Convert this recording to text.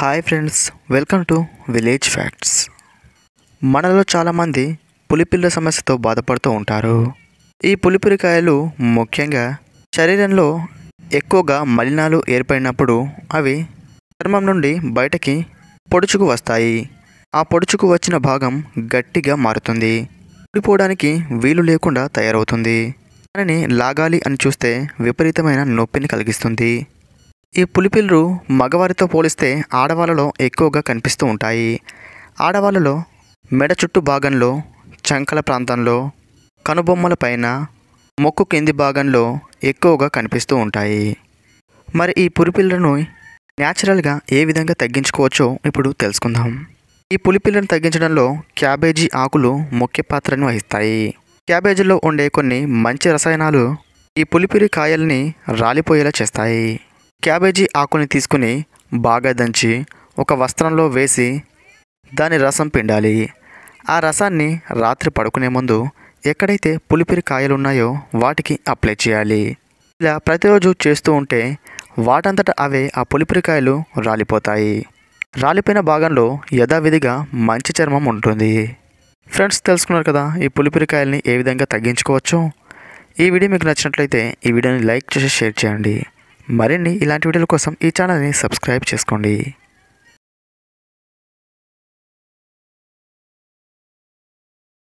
Hi friends welcome to village facts మనలో చాలామంది పులిపిల్ల సమస్యతో బాధపడుతూ ఉంటారు. ఈ పులిపిరికాయలు ముఖ్యంగా శరీరంలో ఎక్కువగా మలినాలు ఏర్పడినప్పుడు అవి చర్మం నుండి బయటకి పొడుచుకు వస్తాయి. ఆ పొడుచుకు వచ్చిన భాగం గట్టిగా మారుతుంది. ఊడిపోవడానికి వీలు లేకుండా తయారవుతుంది. దానిని లాగాలి అని చూస్తే విపరీతమైన నొప్పిని కలిగిస్తుంది. ఈ పులిపిల్లు మగవారితో పోలిస్తే ఆడవాళ్ళలో ఎక్కువగా కనిపిస్తూ ఉంటాయి. ఆడవాళ్ళలో మెడ చుట్టూ భాగంలో చంకల ప్రాంతంలో కనుబొమ్మల పైన మొక్కు కింది భాగంలో ఎక్కువగా కనిపిస్తూ ఉంటాయి. మరి ఈ పులిపిల్లను న్యాచురల్గా ఏ విధంగా తగ్గించుకోవచ్చో ఇప్పుడు తెలుసుకుందాం. ఈ పులిపిల్లను తగ్గించడంలో క్యాబేజీ ఆకులు ముఖ్య పాత్రను వహిస్తాయి. క్యాబేజీలో ఉండే కొన్ని మంచి రసాయనాలు ఈ పులిపిరి కాయల్ని రాలిపోయేలా చేస్తాయి. క్యాబేజీ ఆకుని తీసుకుని బాగా దంచి ఒక వస్త్రంలో వేసి దాని రసం పిండాలి. ఆ రసాన్ని రాత్రి పడుకునే ముందు ఎక్కడైతే పులిపిరి కాయలున్నాయో వాటికి అప్లై చేయాలి. ఇలా ప్రతిరోజు చేస్తూ ఉంటే వాటంతట అవే ఆ పులిపిరికాయలు రాలిపోతాయి. రాలిపోయిన భాగంలో యథావిధిగా మంచి చర్మం ఉంటుంది. ఫ్రెండ్స్ తెలుసుకున్నారు కదా ఈ పులిపిరికాయల్ని ఏ విధంగా తగ్గించుకోవచ్చో? ఈ వీడియో మీకు నచ్చినట్లయితే ఈ వీడియోని లైక్ చేసి షేర్ చేయండి. మరిన్ని ఇలాంటి వీడియోల కోసం ఈ ఛానల్ని సబ్స్క్రైబ్ చేసుకోండి.